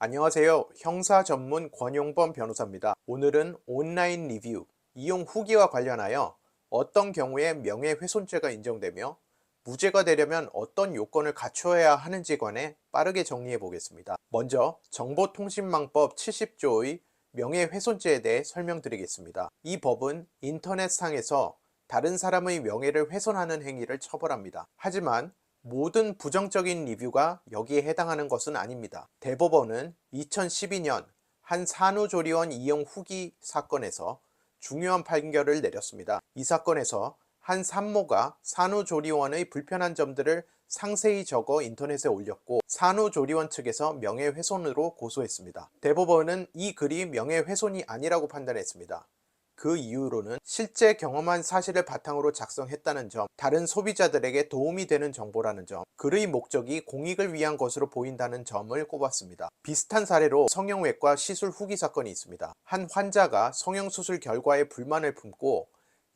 안녕하세요. 형사 전문 권용범 변호사입니다. 오늘은 온라인 리뷰, 이용 후기와 관련하여 어떤 경우에 명예훼손죄가 인정되며 무죄가 되려면 어떤 요건을 갖추어야 하는지 관해 빠르게 정리해 보겠습니다. 먼저 정보통신망법 70조의 명예훼손죄에 대해 설명드리겠습니다. 이 법은 인터넷상에서 다른 사람의 명예를 훼손하는 행위를 처벌합니다. 하지만 모든 부정적인 리뷰가 여기에 해당하는 것은 아닙니다. 대법원은 2012년 한 산후조리원 이용 후기 사건에서 중요한 판결을 내렸습니다. 이 사건에서 한 산모가 산후조리원의 불편한 점들을 상세히 적어 인터넷에 올렸고 산후조리원 측에서 명예훼손으로 고소했습니다. 대법원은 이 글이 명예훼손이 아니라고 판단했습니다. 그 이유로는 실제 경험한 사실을 바탕으로 작성했다는 점, 다른 소비자들에게 도움이 되는 정보라는 점, 글의 목적이 공익을 위한 것으로 보인다는 점을 꼽았습니다. 비슷한 사례로 성형외과 시술 후기 사건이 있습니다. 한 환자가 성형수술 결과에 불만을 품고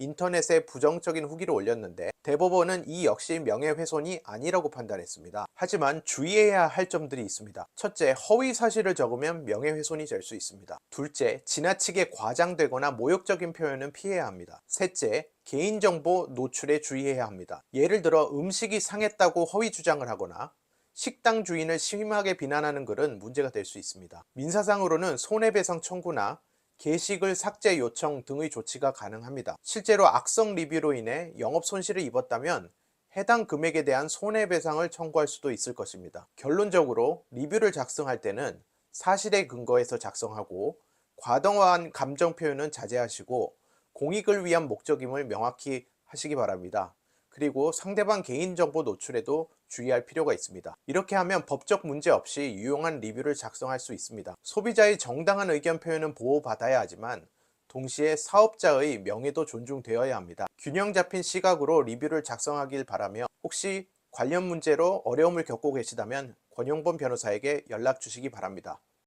인터넷에 부정적인 후기를 올렸는데 대법원은 이 역시 명예훼손이 아니라고 판단했습니다. 하지만 주의해야 할 점들이 있습니다. 첫째, 허위 사실을 적으면 명예훼손이 될 수 있습니다. 둘째, 지나치게 과장되거나 모욕적인 표현은 피해야 합니다. 셋째, 개인정보 노출에 주의해야 합니다. 예를 들어 음식이 상했다고 허위 주장을 하거나 식당 주인을 심하게 비난하는 글은 문제가 될 수 있습니다. 민사상으로는 손해배상 청구나 게시글 삭제 요청 등의 조치가 가능합니다. 실제로 악성 리뷰로 인해 영업 손실을 입었다면 해당 금액에 대한 손해배상을 청구할 수도 있을 것입니다. 결론적으로 리뷰를 작성할 때는 사실에 근거해서 작성하고 과도한 감정 표현은 자제하시고 공익을 위한 목적임을 명확히 하시기 바랍니다. 그리고 상대방 개인정보 노출에도 주의할 필요가 있습니다. 이렇게 하면 법적 문제 없이 유용한 리뷰를 작성할 수 있습니다. 소비자의 정당한 의견 표현은 보호받아야 하지만 동시에 사업자의 명예도 존중되어야 합니다. 균형 잡힌 시각으로 리뷰를 작성하길 바라며 혹시 관련 문제로 어려움을 겪고 계시다면 권용범 변호사에게 연락 주시기 바랍니다.